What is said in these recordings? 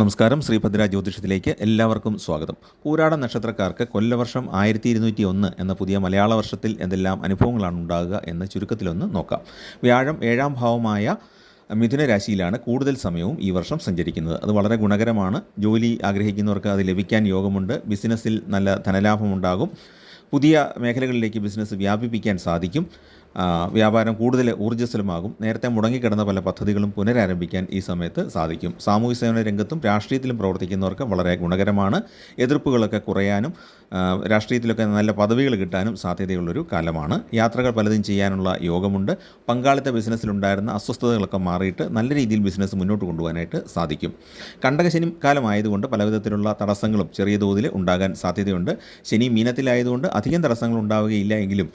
നമസ്കാരം. ശ്രീഭദ്ര ജ്യോതിഷത്തിലേക്ക് എല്ലാവർക്കും സ്വാഗതം. പൂരാട നക്ഷത്രക്കാർക്ക് കൊല്ലവർഷം ആയിരത്തി ഇരുന്നൂറ്റി ഒന്ന് എന്ന പുതിയ മലയാള വർഷത്തിൽ എന്തെല്ലാം അനുഭവങ്ങളാണ് ഉണ്ടാകുക എന്ന് ചുരുക്കത്തിലൊന്ന് നോക്കാം. വ്യാഴം ഏഴാം ഭാവമായ മിഥുന രാശിയിലാണ് കൂടുതൽ സമയവും ഈ വർഷം സഞ്ചരിക്കുന്നത്. അത് വളരെ ഗുണകരമാണ്. ജോലി ആഗ്രഹിക്കുന്നവർക്ക് അത് ലഭിക്കാൻ യോഗമുണ്ട്. ബിസിനസ്സിൽ നല്ല ധനലാഭമുണ്ടാകും. പുതിയ മേഖലകളിലേക്ക് ബിസിനസ് വ്യാപിപ്പിക്കാൻ സാധിക്കും. വ്യാപാരം കൂടുതൽ ഊർജസ്വലമാകും. നേരത്തെ മുടങ്ങിക്കിടന്ന പല പദ്ധതികളും പുനരാരംഭിക്കാൻ ഈ സമയത്ത് സാധിക്കും. സാമൂഹ്യ സേവന രംഗത്തും രാഷ്ട്രീയത്തിലും പ്രവർത്തിക്കുന്നവർക്ക് വളരെ ഗുണകരമാണ്. എതിർപ്പുകളൊക്കെ കുറയാനും രാഷ്ട്രീയത്തിലൊക്കെ നല്ല പദവികൾ കിട്ടാനും സാധ്യതയുള്ളൊരു കാലമാണ്. യാത്രകൾ പലതും ചെയ്യാനുള്ള യോഗമുണ്ട്. പങ്കാളിത്ത ബിസിനസ്സിലുണ്ടായിരുന്ന അസ്വസ്ഥതകളൊക്കെ മാറിയിട്ട് നല്ല രീതിയിൽ ബിസിനസ് മുന്നോട്ട് കൊണ്ടുപോകാനായിട്ട് സാധിക്കും. കണ്ടകശനി കാലമായതുകൊണ്ട് പലവിധത്തിലുള്ള തടസ്സങ്ങളും ചെറിയ തോതിൽ ഉണ്ടാകാൻ സാധ്യതയുണ്ട്. ശനി മീനത്തിലായതുകൊണ്ട് അധികം തടസ്സങ്ങൾ ഉണ്ടാവുകയില്ല എങ്കിലും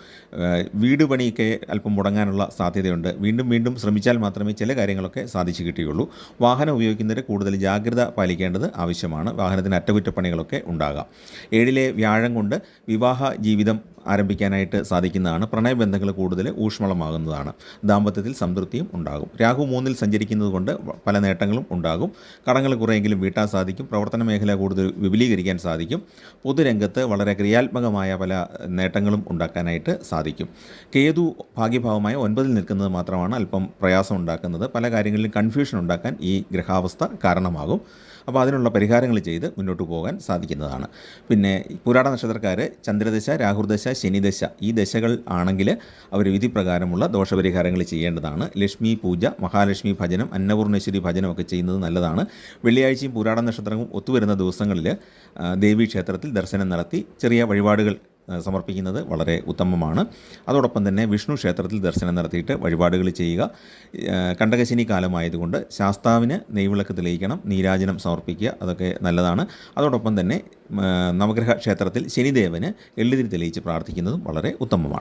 വീട് പണിയൊക്കെ അല്പം മുടങ്ങാനുള്ള സാധ്യതയുണ്ട്. വീണ്ടും വീണ്ടും ശ്രമിച്ചാൽ മാത്രമേ ചില കാര്യങ്ങളൊക്കെ സാധിച്ചു കിട്ടുകയുള്ളൂ വാഹനം ഉപയോഗിക്കുന്നവർ കൂടുതൽ ജാഗ്രത പാലിക്കേണ്ടത് ആവശ്യമാണ്. വാഹനത്തിന് അറ്റകുറ്റപ്പണികളൊക്കെ ഉണ്ടാകാം. ഏഴിലെ വ്യാഴം കൊണ്ട് വിവാഹ ജീവിതം ആരംഭിക്കാനായിട്ട് സാധിക്കുന്നതാണ്. പ്രണയബന്ധങ്ങൾ കൂടുതൽ ഊഷ്മളമാകുന്നതാണ്. ദാമ്പത്യത്തിൽ സംതൃപ്തിയും ഉണ്ടാകും. രാഹു മൂന്നിൽ സഞ്ചരിക്കുന്നത് കൊണ്ട് പല നേട്ടങ്ങളും ഉണ്ടാകും. കടങ്ങൾ കുറേയെങ്കിലും വീട്ടാൻ സാധിക്കും. പ്രവർത്തന മേഖല കൂടുതൽ വിപുലീകരിക്കാൻ സാധിക്കും. പൊതുരംഗത്ത് വളരെ ക്രിയാത്മകമായ പല നേട്ടങ്ങളും ഉണ്ടാക്കാനായിട്ട് സാധിക്കും. കേതു ഭാഗ്യഭാവമായ ഒൻപതിൽ നിൽക്കുന്നത് മാത്രമാണ് അല്പം പ്രയാസം ഉണ്ടാക്കുന്നത്. പല കാര്യങ്ങളിലും കൺഫ്യൂഷൻ ഉണ്ടാക്കാൻ ഈ ഗ്രഹാവസ്ഥ കാരണമാകും. അപ്പോൾ അതിനുള്ള പരിഹാരങ്ങൾ ചെയ്ത് മുന്നോട്ട് പോകാൻ സാധിക്കുന്നതാണ്. പിന്നെ പുരാട നക്ഷത്രക്കാർ ചന്ദ്രദശ രാഹുർദശ ശനിദശ ഈ ദശകൾ ആണെങ്കിൽ അവർ വിധി പ്രകാരമുള്ള ദോഷപരിഹാരങ്ങൾ ചെയ്യേണ്ടതാണ്. ലക്ഷ്മി പൂജ മഹാലക്ഷ്മി ഭജനം അന്നപൂർണേശ്വരി ഭജനമൊക്കെ ചെയ്യുന്നത് നല്ലതാണ്. വെള്ളിയാഴ്ചയും പുരാട നക്ഷത്രവും ഒത്തുവരുന്ന ദിവസങ്ങളിൽ ദേവീ ക്ഷേത്രത്തിൽ ദർശനം നടത്തി ചെറിയ വഴിപാടുകൾ സമർപ്പിക്കുന്നത് വളരെ ഉത്തമമാണ്. അതോടൊപ്പം തന്നെ വിഷ്ണു ക്ഷേത്രത്തിൽ ദർശനം നടത്തിയിട്ട് വഴിപാടുകൾ ചെയ്യുക. കണ്ടകശിനി കാലമായതുകൊണ്ട് ശാസ്താവിന് നെയ്വിളക്ക് തെളിയിക്കണം നീരാജനം സമർപ്പിക്കുക അതൊക്കെ നല്ലതാണ്. അതോടൊപ്പം തന്നെ നവഗ്രഹ ക്ഷേത്രത്തിൽ ശനിദേവന് എള്ളുതിരി തെളിയിച്ച് പ്രാർത്ഥിക്കുന്നതും വളരെ ഉത്തമമാണ്.